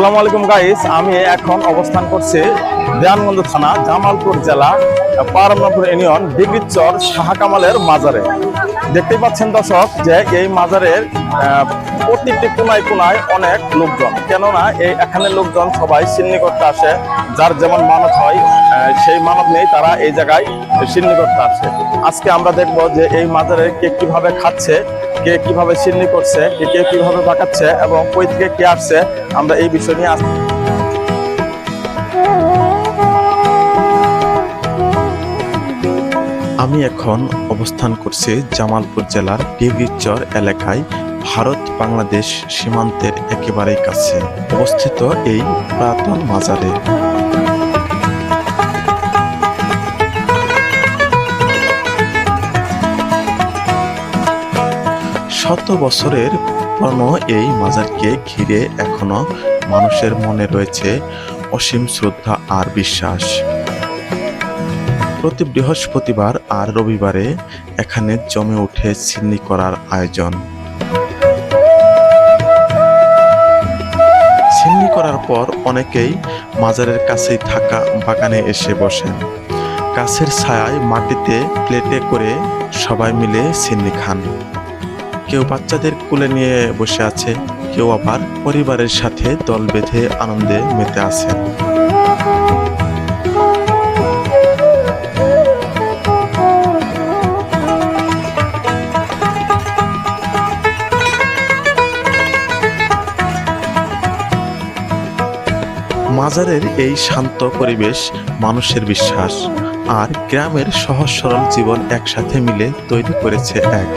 আসসালামু আলাইকুম গাইস আমি এখন অবস্থান করছি দেয়ানগঞ্জ থানা, জামালপুর জেলা, পারমনাপুর ইউনিয়ন, ডিগ্রিচর শাহ কামালের মাজারে। দেখতেই পাচ্ছেন দর্শক যে এই মাজারের প্রতিটি কোনায় কোনায় অনেক লোকজন। কেননা এই এখানে লোকজন সবাই সিন্নি করতে আসে। যার যেমন মানত হয় সেই মানত নেই তারা এই জায়গায় সিন্নি করতে আসে। আজকে আমরা দেখব যে এই মাজারে কে কীভাবে খাচ্ছে কে কীভাবে সিন্নি করছে, কে কে কীভাবে পাকাচ্ছে এবং কই থেকে কে আসছে, আমরা এই বিষয় নিয়ে আজ- আমি এখন অবস্থান করছি জামালপুর জেলার ডিগ্রিচর এলাকায়, ভারত বাংলাদেশ সীমান্তের একেবারেই কাছে অবস্থিত এই পুরাতন মাজারে। শত বছরের পুরনো এই মাজারকে ঘিরে এখনও মানুষের মনে রয়েছে অসীম শ্রদ্ধা আর বিশ্বাস। প্রতি বৃহস্পতিবার আর রবিবারে এখানে জমে ওঠে সিন্নি করার আয়োজন। সিন্নি করার পর অনেকেই মাজারের কাছেই থাকা বাগানে এসে বসেন। গাছের ছায়ায় মাটিতে প্লেটে করে সবাই মিলে সিন্নি খান। কেউ বাচ্চাদের কোলে নিয়ে বসে আছে, কেউ আবার পরিবারের সাথে দল বেঁধে আনন্দে মেতে আছেন মাজারের এই শান্ত পরিবেশ, মানুষের বিশ্বাস আর গ্রামের সহজ সরল জীবন একসাথে মিলে তৈরি করেছে এক।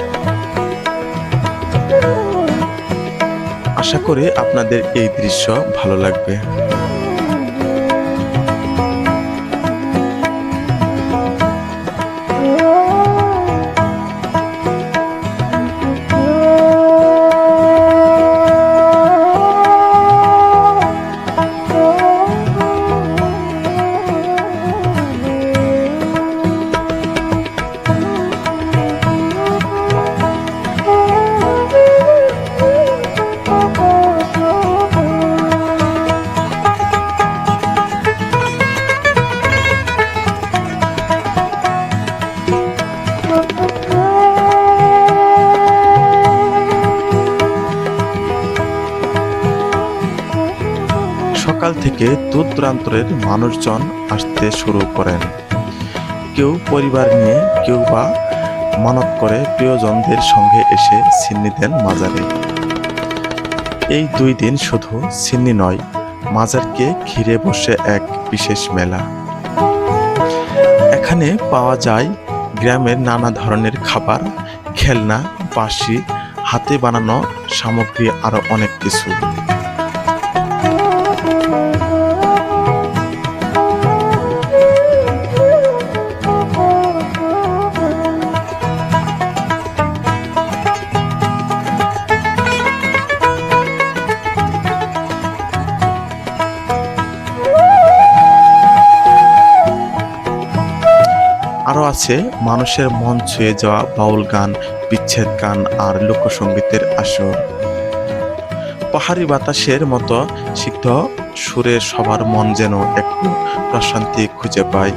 আশা করি আপনাদের এই দৃশ্য ভালো লাগবে। সকাল থেকে দূর দূরান্তরের মানুষজন আসতে শুরু করেন। কেউ পরিবার নিয়ে, কেউ বা মানত করে প্রিয়জনদের সঙ্গে এসে সিন্নি দেন মাজারে। এই দুই দিন শুধু সিন্নি নয়, মাজারকে ঘিরে বসে এক বিশেষ মেলা। এখানে পাওয়া যায় গ্রামের নানা ধরনের খাবার, খেলনা, বাঁশি, হাতে বানানো সামগ্রী আরও অনেক কিছু। আছে মানুষের মন ছুঁয়ে যাওয়া বাউল গান, বিচ্ছেদ গান আর লোকসঙ্গীতের আসর। পাহাড়ি বাতাসের মতো সিদ্ধ সুরে সবার মন যেন একটু প্রশান্তি খুঁজে পায়।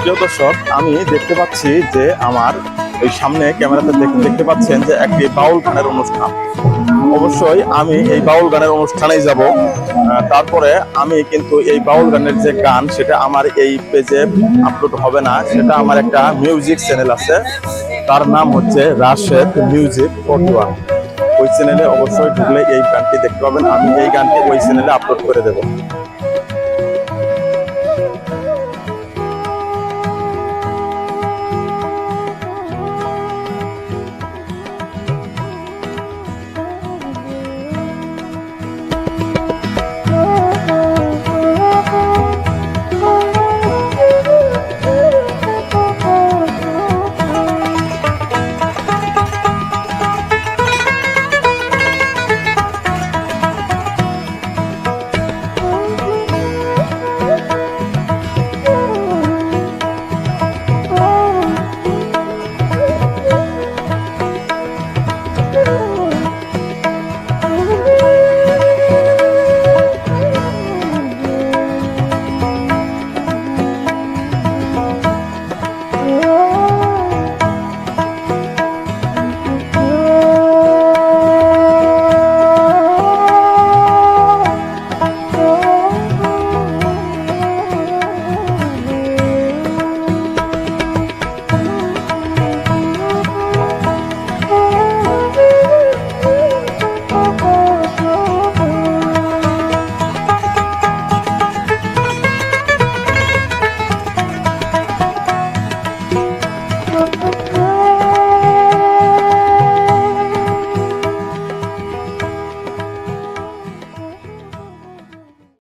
প্রিয় দর্শক, আমি দেখতে পাচ্ছি যে আমার এই সামনে ক্যামেরাতে দেখ- দেখতে পাচ্ছেন যে একটি বাউল গানের অনুষ্ঠান। অবশ্যই আমি এই বাউল গানের অনুষ্ঠানেই যাব। তারপরে আমি কিন্তু এই বাউল গানের যে গান, সেটা আমার এই পেজে আপলোড হবে না। সেটা আমার একটা মিউজিক চ্যানেল আছে। তার নাম হচ্ছে রাশেদ মিউজিক ওয়ান ওই চ্যানেলে অবশ্যই ঢুকলে এই গানটি দেখতে পাবেন। আমি এই গানটি ওই চ্যানেলে আপলোড করে দেবো।